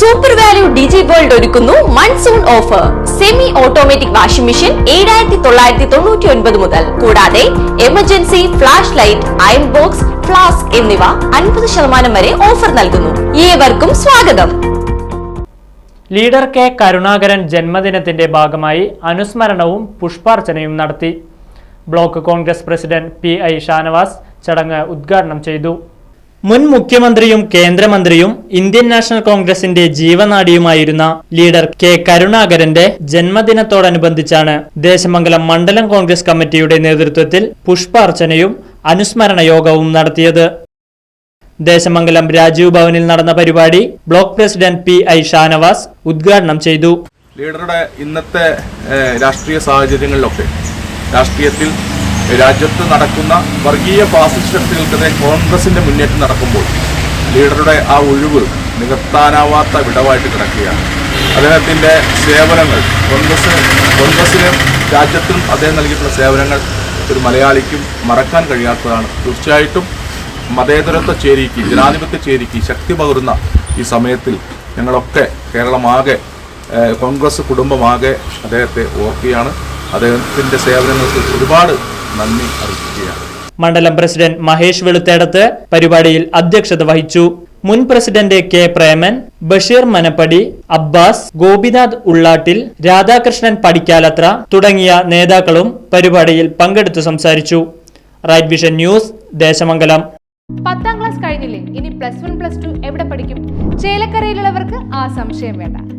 Super value digi world ഒരുക്കുന്നു. Monsoon offer semi automatic washing machine ഏഴായിരത്തി തൊള്ളായിരത്തി തൊണ്ണൂറ്റി ഒൻപത് മുതൽ. കൂടാതെ emergency flash light iron box flask എന്നിവ അൻപത് ശതമാനം വരെ ഓഫർ നൽകുന്നു. ഏവർക്കും സ്വാഗതം. ലീഡർ കെ കരുണാകരൻ ജന്മദിനത്തിന്റെ ഭാഗമായി അനുസ്മരണവും പുഷ്പാർച്ചനയും നടത്തി. Block Congress president P I Shanavas ചടങ്ങ് ഉദ്ഘാടനം ചെയ്തു. മുൻ മുഖ്യമന്ത്രിയും കേന്ദ്രമന്ത്രിയും ഇന്ത്യൻ നാഷണൽ കോൺഗ്രസിന്റെ ജീവനാടിയുമായിരുന്ന ലീഡർ കെ കരുണാകരന്റെ ജന്മദിനത്തോടനുബന്ധിച്ചാണ് ദേശമംഗലം മണ്ഡലം കോൺഗ്രസ് കമ്മിറ്റിയുടെ നേതൃത്വത്തിൽ പുഷ്പാർച്ചനയും അനുസ്മരണ യോഗവും നടത്തിയത്. ദേശമംഗലം രാജീവ് ഭവനിൽ നടന്ന പരിപാടി block president P I Shanavas ഉദ്ഘാടനം ചെയ്തു. ലീഡറുടെ ഇന്നത്തെ രാഷ്ട്രീയ സാഹചര്യങ്ങളിലൊക്കെ രാഷ്ട്രീയത്തിൽ രാജ്യത്ത് നടക്കുന്ന വർഗീയ ഫാസിസ്റ്റ് ശക്തികൾക്കെതിരെ കോൺഗ്രസിന്റെ മുന്നേറ്റം നടക്കുമ്പോൾ ലീഡറുടെ ആ ഒഴിവ് നികത്താനാവാത്ത വിടവായിട്ട് കിടക്കുകയാണ്. അദ്ദേഹത്തിന്റെ സേവനങ്ങൾ കോൺഗ്രസ് കോൺഗ്രസിനും രാജ്യത്തും അദ്ദേഹം നൽകിയിട്ടുള്ള സേവനങ്ങൾ ഒരു മലയാളിക്കും മറക്കാൻ കഴിയാത്തതാണ്. തീർച്ചയായിട്ടും മതേതരത്വ ചേരിക്ക് ജനാധിപത്യ ചേരിക്ക് ശക്തി പകരുന്ന ഈ സമയത്തിൽ ഞങ്ങളൊക്കെ കേരളമാകെ കോൺഗ്രസ് കുടുംബമാകെ അദ്ദേഹത്തെ ഓർക്കുകയാണ്. അദ്ദേഹത്തിന്റെ സേവനങ്ങൾക്ക് ഒരുപാട് നന്ദി അറിയിക്കുകയാണ് മണ്ഡലം പ്രസിഡന്റ് മഹേഷ് വെളുത്തേടത്ത് പരിപാടിയിൽ അധ്യക്ഷത വഹിച്ചു. മുൻ പ്രസിഡന്റ് കെ പ്രേമൻ ബഷീർ മനപ്പടി അബ്ബാസ് ഗോപിനാഥ് ഉള്ളാട്ടിൽ രാധാകൃഷ്ണൻ പടിക്കാലത്ര തുടങ്ങിയ നേതാക്കളും പരിപാടിയിൽ പങ്കെടുത്തു സംസാരിച്ചു. Right vision news Desamangalam. പത്താം ക്ലാസ് കഴിഞ്ഞില്ലേ? ഇനി പ്ലസ് വൺ പ്ലസ് ടു എവിടെ പഠിക്കും? ചേലക്കരയിലുള്ളവർക്ക് ആ സംശയം വേണ്ട.